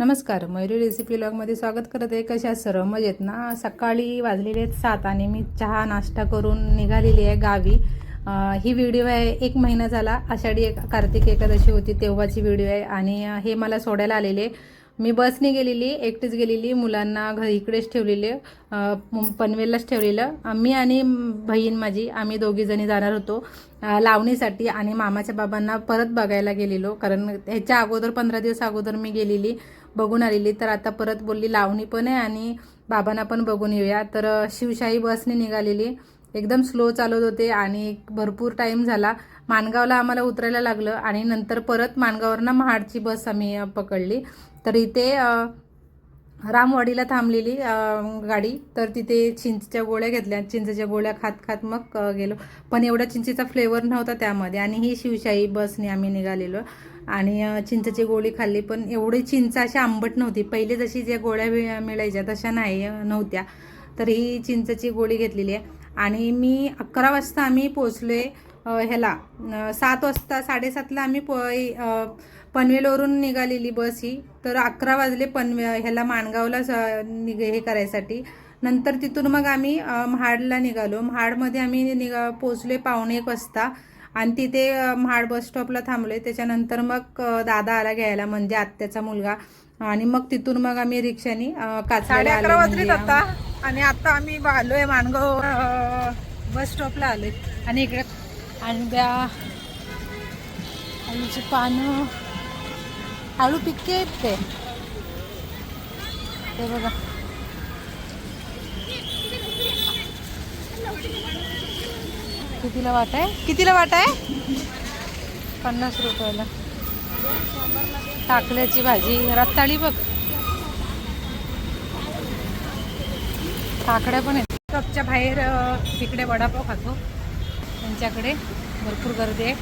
नमस्कार मयुरी रेसिपी ब्लॉगमध्ये स्वागत करत आहे. कशा सर्व? मजेत ना? सकाळी वाजलेले आहेत सात आणि मी चहा नाश्ता करून निघालेली आहे गावी. आ, ही व्हिडिओ आहे एक महिना झाला आषाढी एक कार्तिक एकादशी होती तेव्हाची व्हिडिओ आहे आणि हे मला सोडायला आलेले. मी बसने गेलेली एकटीच गेलेली मुलांना घरी इकडेच ठेवलेले पनवेललाच ठेवलेलं. मी आणि बहीण माझी आम्ही दोघीजणी जाणार होतो लावणीसाठी आणि मामाच्या बाबांना परत बघायला गेलेलो. कारण ह्याच्या अगोदर पंधरा दिवस अगोदर मी गेलेली बघून आलेली. तर आता परत बोलली लावणी पण आहे आणि बाबांना पण बघून येऊया. तर शिवशाही बसने निघालेली. एकदम स्लो चालत होते आणि भरपूर टाईम झाला. माणगावला आम्हाला उतरायला लागलं आणि नंतर परत माणगावरनं महाडची बस आम्ही पकडली. तर इथे रामवाडीला थांबलेली गाडी. तर तिथे चिंचच्या गोळ्या घेतल्या. चिंचच्या गोळ्या खात खात मग गेलो. पण एवढा चिंचेचा फ्लेवर नव्हता त्यामध्ये. आणि ही शिवशाही बसने आम्ही निघालेलो. आणि चिंचची गोळी खाल्ली. पण एवढी चिंच अशी आंबट नव्हती. पहिले जशी ज्या गोळ्या मिळायच्या तशा नाही नव्हत्या. तर ही चिंचेची गोळी घेतलेली आहे. आणि मी अकरा वाजता आम्ही पोचलो आहे ह्याला सात वाजता साडेसातला आम्ही प पनवेलवरून निघालेली बस ही. तर अकरा वाजले पनवे ह्याला माणगावला निघ हे करायसाठी. नंतर तिथून मग आम्ही महाडला निघालो. महाडमध्ये आम्ही निघा पोचले पावणे एक वाजता. आणि तिथे महाड बस स्टॉपला थांबलोय. त्याच्यानंतर मग दादा आला घ्यायला म्हणजे आत्याचा मुलगा. आणि मग तिथून मग आम्ही रिक्षाने साडे अकरा आलो वाजलेत म्हणजे, आता. आणि आता आम्ही आलोय माणगाव बस स्टॉपला आलोय. आणि इकडे आंब्या आलूची पानं आळू पिक्के आहेत ते. ते बघा. कितीला वाट आहे? कितीला वाट आहे? पन्नास रुपयाला. टाकल्याची भाजी. रताळी बघ. काकड्या पण आहेत. कपच्या बाहेर तिकडे वडापाव खातो. त्यांच्याकडे भरपूर गर्दी आहे.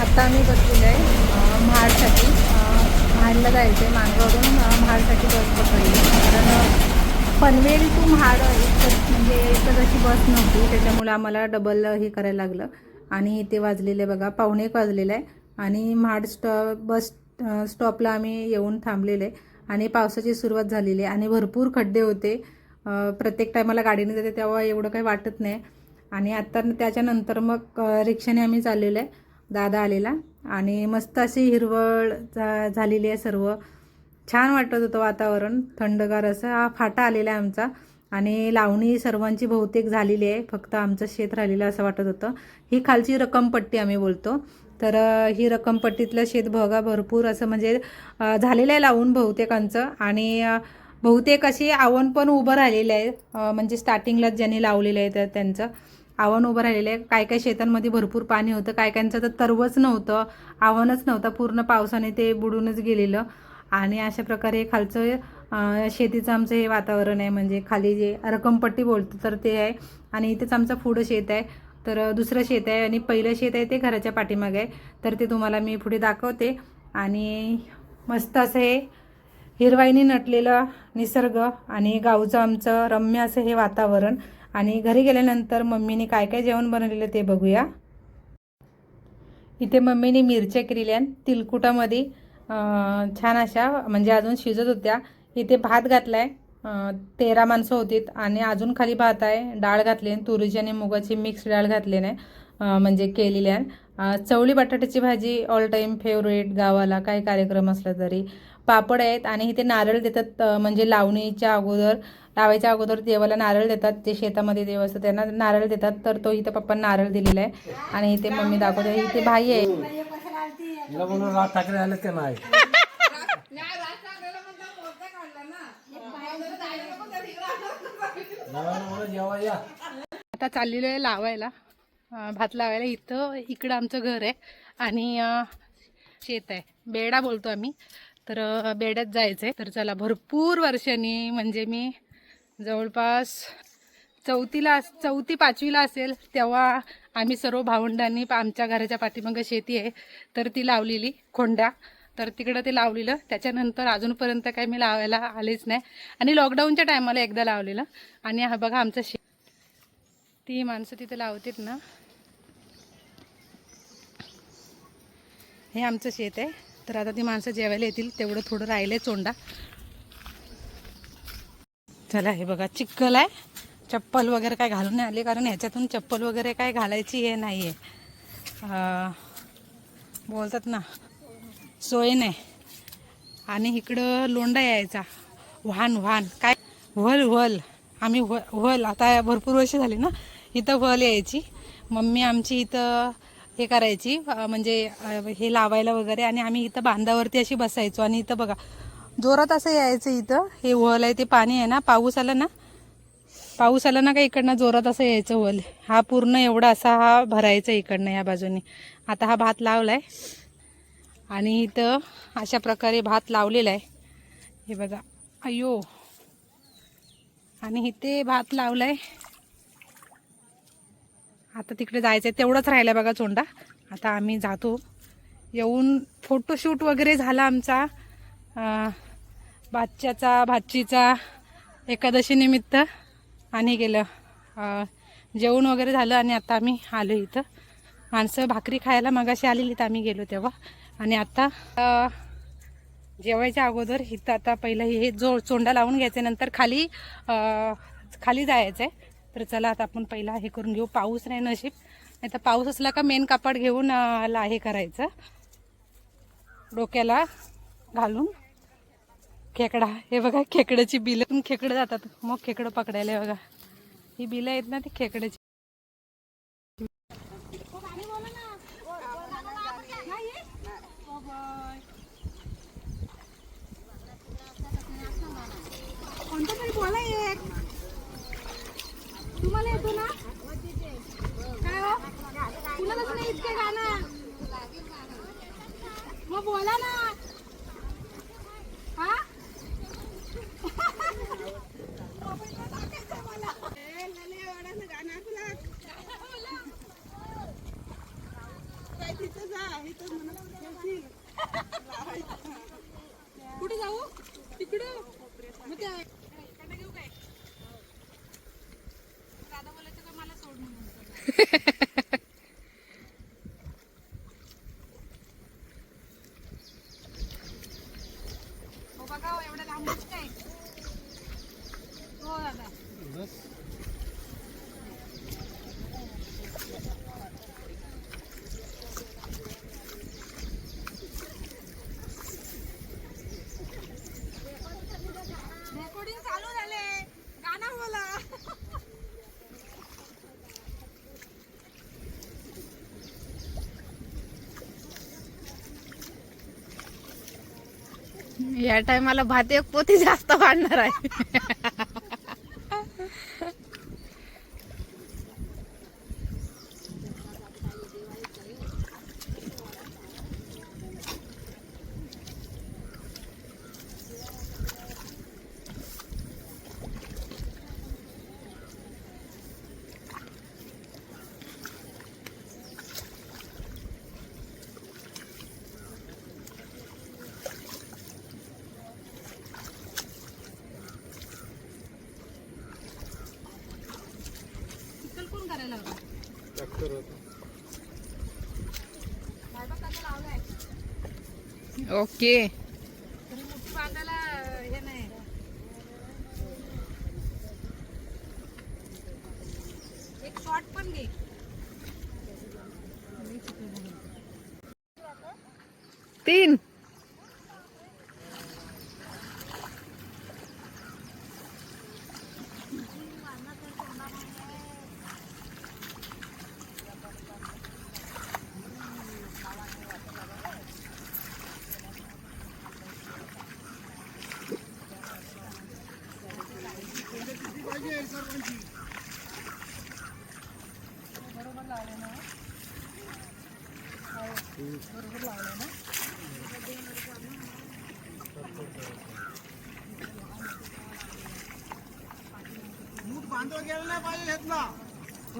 आता आम्ही बसलेलो आहे महाडसाठी. महाडला जायचं आहे मानगावरून महाडसाठी बस पकडली. कारण पनवेल टू महाड म्हणजे एकच अशी बस नव्हती त्याच्यामुळे आम्हाला डबल हे करायला लागलं. आणि ते वाजलेले बघा पावणे एक वाजलेलं आहे. आणि महाड स्टॉ बस स्टॉपला आम्ही येऊन थांबलेले. आहे आणि पावसाची सुरुवात झालेली. आहे आणि भरपूर खड्डे होते. प्रत्येक टायमाला गाडीने जाते तेव्हा एवढं काही वाटत नाही. आणि आत्ता त्याच्यानंतर मग रिक्षाने आम्ही चाललेलो आहे. दादा आलेला. आणि मस्त अशी हिरवळ झा झालेली आहे सर्व. छान वाटत होतं वातावरण. थंडगार असं. हा फाटा आलेला आहे आमचा. आणि लावणी सर्वांची बहुतेक झालेली आहे. फक्त आमचं शेत राहिलेलं असं वाटत होतं. ही खालची रक्कमपट्टी आम्ही बोलतो. तर ही रक्कमपट्टीतलं शेत बघा भरपूर असं म्हणजे झालेलं आहे लावून बहुतेकांचं आणि बहुतेक अशी आवण पण उभं राहिलेलं आहे. म्हणजे स्टार्टिंगलाच ज्यांनी लावलेलं आहे तर त्यांचं आवण उभं राहिलेलं आहे. काय काय शेतांमध्ये भरपूर पाणी होतं काय कायचं तर तरवच नव्हतं आवणच नव्हतं पूर्ण पावसाने ते बुडूनच गेलेलं. आणि अशा प्रकारे खालचं शेतीचं आमचं हे वातावरण आहे. म्हणजे खाली जे रकमपट्टी बोलतो तर ते आहे. आणि इथेच आमचं पुढं शेत आहे. तर दुसरं शेत आहे आणि पहिलं शेत आहे ते घराच्या पाठीमागे आहे. तर ते तुम्हाला मी पुढे दाखवते. आणि मस्त असं हे हिरवाईने नटलेलं निसर्ग आणि गावचं आमचं रम्य असं हे वातावरण. आणि घरी गेल्यानंतर मम्मीने काय काय जेवण बनवलेलं ते बघूया. इथे मम्मीने मिरच्या केलेल्या तिलकुटामध्ये छान अशा म्हणजे अजून शिजत होत्या. इथे भात घातला आहे तेरा माणसं होतीत आणि अजून खाली भात आहे डाळ घातली आहे तुरीची आणि मुगाची मिक्स डाळ घातली नाही म्हणजे केलेली आहे. चवळी बटाट्याची भाजी ऑल टाईम फेवरेट गावाला काही कार्यक्रम असला तरी. पापड आहेत आणि इथे नारळ देतात म्हणजे लावणीच्या अगोदर लावायच्या अगोदर देवाला नारळ देतात. ते शेतामध्ये देव असतं त्यांना नारळ देतात तर तो इथे पप्पा नारळ दिलेला आहे. आणि इथे मम्मी दाखवते इथे भाई आहे मला म्हणून राज ठाकरे आले ते नाही नव्यानं म्हणून जेव्हा या आता चाललेलो आहे लावायला. भात लावायला. इथं इकडं आमचं घर आहे आणि शेत आहे. बेडा बोलतो आम्ही. तर बेड्यात जायचं आहे तर चला भरपूर वर्षांनी म्हणजे मी जवळपास चौथीला चौथी पाचवीला असेल तेव्हा आम्ही सर्व भावंडांनी आमच्या घराच्या पाठीमागं शेती आहे. तर ती लावलेली खोंडा. तर तिकडं ते लावलेलं. त्याच्यानंतर अजूनपर्यंत काही मी लावायला आलेच नाही. आणि लॉकडाऊनच्या टायमाला एकदा लावलेलं. आणि हा बघा आमचं शे ती माणसं तिथे लावतात ना. हे आमचं शेत आहे. तर आता ती माणसं जेवायला येतील. तेवढं थोडं राहिलंय चोंडा चला हे बघा चिक्कल आहे. चप्पल वगैरे काय घालून नाही आले कारण ह्याच्यातून चप्पल वगैरे काय घालायची हे नाही आहे बोलतात ना सोय नाही. आणि इकडं लोंडा यायचा. वाहन वाहन. काय? व्हल व्हल. आम्ही व्ह व्हल. आता भरपूर वर्ष झाली ना? इथं व्हल यायची. मम्मी आमची इथं हे करायची म्हणजे हे लावायला वगैरे. आणि आम्ही इथं बांधावरती अशी बसायचो. आणि इथं बघा जोरात असं यायचं इथं. हे व्हल आहे ते पाणी आहे ना? पाऊस आला ना? पाऊस आला ना का इकडनं जोरात असं यायचं वल हा पूर्ण एवढा असा हा भरायचा इकडनं या बाजूने. आता हा भात लावलाय. आणि इथं अशा प्रकारे भात लावलेला आहे. हे बघा. अयो आणि इथे भात लावलाय. आता तिकडे जायचंय. तेवढंच राहिलं बघा चोंडा आता आम्ही जातो. येऊन फोटोशूट वगैरे झाला आमचा. भाच्याचा भाचीचा एकादशी निमित्त. आणि गेलं. जेवण वगैरे झालं आणि आता आम्ही आलो इथं. माणसं भाकरी खायला मगाशी आलेली तर आम्ही गेलो तेव्हा. आणि आता जेवायच्या अगोदर इथं आता पहिलं हे जो चोंडा लावून घ्यायचं नंतर खाली खाली जायचं. आहे तर चला आता आपण पहिला हे करून घेऊ. पाऊस नाही नशीब. नाही तर पाऊस असला का मेन कापड घेऊन ला हे करायचं. डोक्याला घालून. खेकडा. हे बघा खेकड्याची बिलं खेकडं जातात. मग खेकडं पकडायला बघा. ही बिलं आहेत ना ती खेकड्याची कोणतं तरी बोला एक तुम्हाला येतो ना काय हो तुला कसं नाही इतके गाणं मग बोला ना हा कुठे जाऊ तिकडं मग त्या इकडनं घेऊ काय दादा बोलायचं का मला सोड म्हणून हो बघा हो, एवढं लांबच काय हो दादा रेकॉर्डिंग चालू झाले गाणं बोला या टायमाला भात एक पोती जास्त वाढणार आहे. Ok.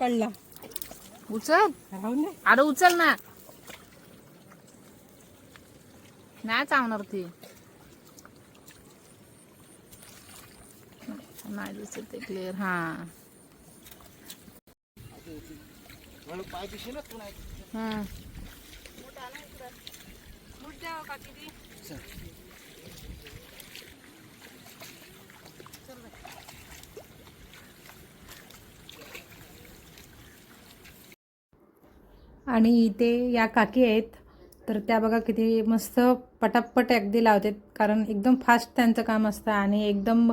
पडला. उचल. अरे उचल ना. नाही चावणार ती. नाही दिसत ते क्लिअर हा. हम्म. आणि इथे या काकी आहेत. तर त्या बघा किती मस्त पटापट अगदी लावतात. कारण एकदम फास्ट त्यांचं काम असतं आणि एकदम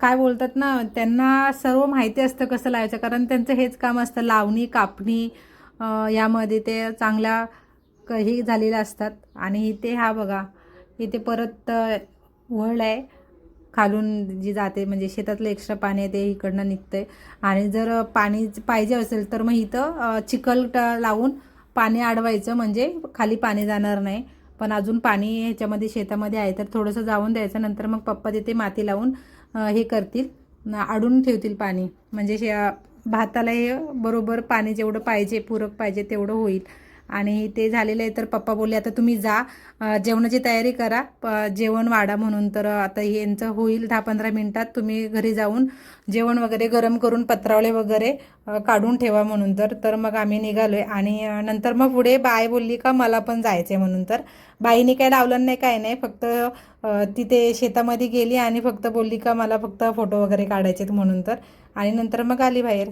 काय बोलतात ना त्यांना सर्व माहिती असतं कसं लावायचं. कारण त्यांचं हेच काम असतं लावणी कापणी यामध्ये ते चांगल्या क- हे झालेल्या असतात. आणि इथे हा बघा इथे परत वळ आहे खालून जी जाते म्हणजे शेतातलं एक्स्ट्रा पाणी आहे ते इकडनं निघतंय. आणि जर पाणी पाहिजे असेल तर मग इथं अ, चिखल लावून पाणी अडवायचं म्हणजे खाली पाणी जाणार नाही. पण अजून पाणी ह्याच्यामध्ये शेतामध्ये आहे तर थोडंसं जाऊन द्यायचं नंतर मग पप्पा तिथे माती लावून हे करतील. अडून ठेवतील पाणी. म्हणजे शे भाताला हे बरोबर पाणी जेवढं पाहिजे पूरक पाहिजे तेवढं होईल. आणि ते झालेलं आहे तर पप्पा बोलले आता तुम्ही जा जेवणाची तयारी करा प- जेवण वाढा म्हणून तर आता यांचं होईल दहा पंधरा मिनटात तुम्ही घरी जाऊन जेवण वगैरे गरम करून पत्रावळे वगैरे काढून ठेवा म्हणून तर तर मग आम्ही निघालो आहे आणि नंतर मग पुढे बाय बोलली का मला पण जायचं आहे म्हणून. तर बाईने काय लावलं नाही काय नाही फक्त तिथे शेतामध्ये गेली आणि फक्त बोलली का मला फक्त फोटो वगैरे काढायचेत म्हणून. तर आणि नंतर मग आली बाहेर.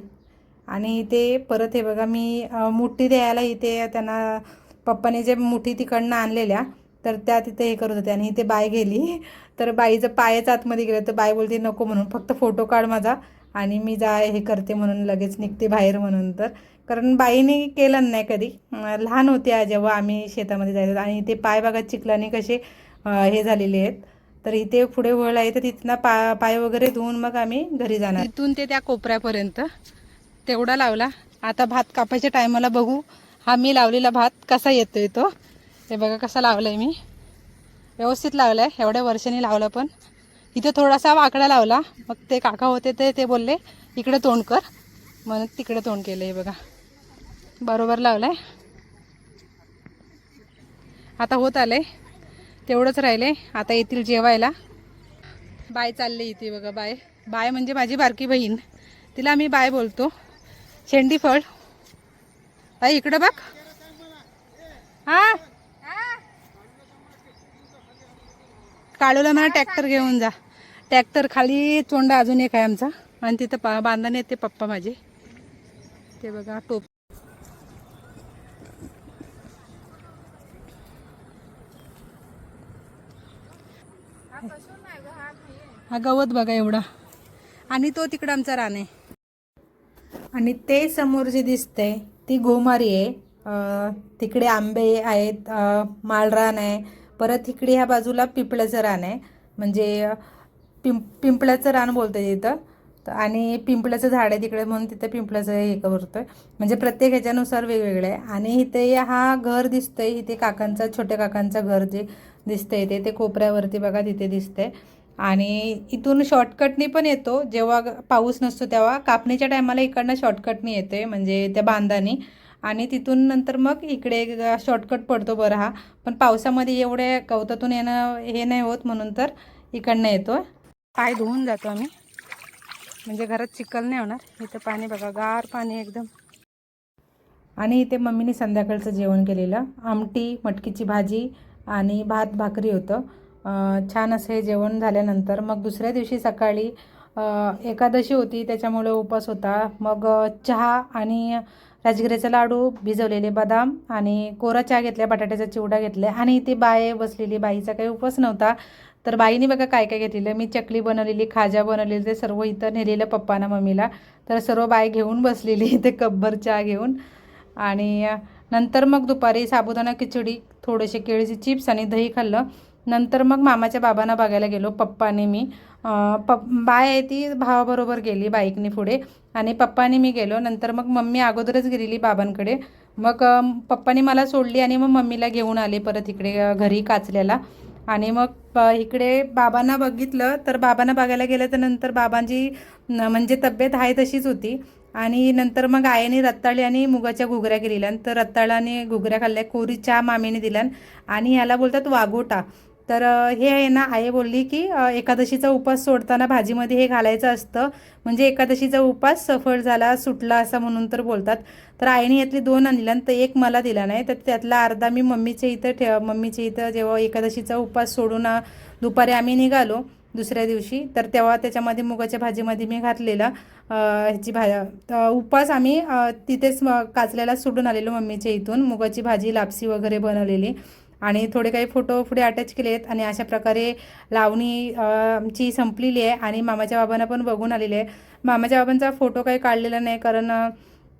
आणि ते परत हे बघा मी मुठी द्यायला इथे त्यांना पप्पाने जे मुठी तिकडनं आणलेल्या तर त्या तिथे हे करत होत्या आणि इथे बाय गेली. तर बाईचं पायच आतमध्ये गेलं तर बाय बोलते नको म्हणून फक्त फोटो काढ माझा आणि मी जा हे करते म्हणून लगेच निघते बाहेर म्हणून तर. कारण बाईने केलं नाही कधी. लहान होत्या जेव्हा आम्ही शेतामध्ये जायचो आणि ते पाय बघा चिखलाने कसे हे झालेले आहेत. तर इथे पुढे वळ आहे तर तिथनं पा पाय वगैरे धुवून मग आम्ही घरी जाणार. इथून ते त्या कोपऱ्यापर्यंत. तेवढा लावला. आता भात कापायच्या टायमाला बघू. हा मी लावलेला भात कसा येतोय तो. हे बघा कसा लावलाय मी. व्यवस्थित लावलाय. एवढ्या वर्षांनी लावला पण. इथे थोडासा वाकडा लावला. मग ते काका होते ते ते बोलले इकडे तोंड कर. म्हणून तिकडे तोंड केलं हे बघा. बरोबर लावलाय. आता होत आलंय. तेवढंच राहिले आता येतील जेवायला. बाय चालले इथे बघा बाय. बाय म्हणजे माझी बारकी बहीण. तिला आम्ही बाय बोलतो. शेंडी फळ. ताई इकडं बघ. हा? काळूला म्हणा ट्रॅक्टर घेऊन जा. ट्रॅक्टर खाली तोंडा अजून एक आहे आमचा. आणि तिथं पा बांधणे येते पप्पा माझे. ते बघा टोप. हा गवत बघा एवढा. आणि तो तिकडं आमचा रान आहे. आणि ते समोर जी दिसते ती घोमारी आहे. तिकडे आंबे आहेत माळरान आहे. परत इकडे ह्या बाजूला पिंपळाचं रान आहे. म्हणजे पिंप पिंपळाचं रान बोलतं तिथं. तर आणि पिंपळाचं झाड आहे तिकडे म्हणून तिथं पिंपळाचं हे करतो आहे म्हणजे प्रत्येक ह्याच्यानुसार वेगवेगळं आहे. आणि इथे हा घर दिसतंय. इथे काकांचा छोट्या काकांचं घर जे दिसतंय इथे ते कोपऱ्यावरती बघा तिथे दिसतंय. आणि इथून शॉर्टकटनी पण येतो. जेव्हा ग- पाऊस नसतो तेव्हा कापणीच्या टायमाला इकडनं शॉर्टकटनी येते म्हणजे त्या बांधानी. आणि तिथून नंतर मग इकडे शॉर्टकट पडतो बरं हा. पण पावसामध्ये एवढे गवतातून येणं हे नाही होत म्हणून तर इकडनं येतो पाय धुवून जातो आम्ही. म्हणजे घरात चिखल नाही होणार. इथं पाणी बघा गार पाणी एकदम. आणि इथे मम्मीने संध्याकाळचं जेवण केलेलं. आमटी मटकीची भाजी आणि भात भाकरी होतं. छान असं हे जेवण झाल्यानंतर. मग दुसऱ्या दिवशी सकाळी एकादशी होती त्याच्यामुळे उपास होता. मग चहा आणि राजगिऱ्याचा लाडू भिजवलेले बदाम आणि कोरा चहा घेतल्या बटाट्याचा चिवडा घेतला आणि इथे बाय बसलेली. बाईचा काही उपवास नव्हता. तर बाईने बघा काय काय घेतलेलं. मी चकली बनवलेली खाजा बनवलेली ते सर्व इथं नेलेलं पप्पाना मम्मीला. तर सर्व बाई घेऊन बसलेली इथे कब्बर चहा घेऊन. आणि नंतर मग दुपारी साबुदाणा खिचडी थोडेसे केळीचे चिप्स आणि दही खाल्लं. नंतर मग मामाच्या बाबांना बघायला गेलो पप्पाने मी. प पप बाय आहे ती भावाबरोबर गेली बाईकने पुढे आणि पप्पाने मी गेलो. नंतर मग मम्मी अगोदरच गेलेली बाबांकडे. मग पप्पाने मला सोडली आणि मग मम्मीला घेऊन आले परत इकडे घरी काचल्याला. आणि मग इकडे बाबांना बघितलं तर बाबांना बघायला गेलं तर नंतर बाबांची म्हणजे तब्येत आहे तशीच होती. आणि नंतर मग आईने रत्ताळी आणि मुगाच्या घुगऱ्या केलेल्या. तर रत्ताळाने आणि घुगऱ्या खाल्ल्या कोरी चहा मामीने दिल्यान. आणि ह्याला बोलतात वाघोटा. तर हे आहे ना आई बोलली की एकादशीचा उपास सोडताना भाजीमध्ये हे घालायचं असतं. म्हणजे एकादशीचा उपास सफळ झाला सुटला असं म्हणून तर बोलतात. तर आईने यातली दोन आणले तर एक मला दिला नाही. तर त्यातला अर्धा मी मम्मीच्या इथं ठेव मम्मीच्या इथं जेव्हा एकादशीचा उपास सोडून दुपारी आम्ही निघालो दुसऱ्या दिवशी तर तेव्हा त्याच्यामध्ये मुगाच्या भाजीमध्ये मी घातलेला ह्याची भा उपास आम्ही तिथेच काचलेला काचल्याला सोडून आलेलो मम्मीच्या इथून. मुगाची भाजी लापसी वगैरे बनवलेली. आणि थोडे काही फोटो पुढे अटॅच केले आहेत आणि अशा प्रकारे लावणी आमची संपलेली आहे आणि मामाच्या बाबांना पण बघून आलेली आहे. मामाच्या बाबांचा फोटो काही काढलेला नाही कारण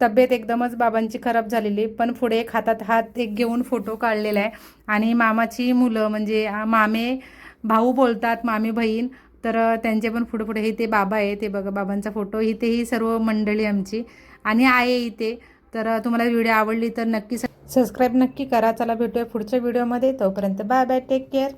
तब्येत एकदमच बाबांची खराब झालेली पण पुढे एक हातात हात एक घेऊन फोटो काढलेला आहे. आणि मामाची मुलं म्हणजे मामे भाऊ बोलतात मामी बहीण. तर त्यांचे पण पुढे पुढे हे ते बाबा आहे. ते बघा बाबांचा फोटो. इथे ही सर्व मंडळी आमची. आणि आहे इथे. तर तुम्हाला व्हिडिओ आवडली तर नक्की सबस्क्राईब नक्की करा. चला भेटूया पुढच्या व्हिडिओमध्ये. तोपर्यंत बाय बाय टेक केअर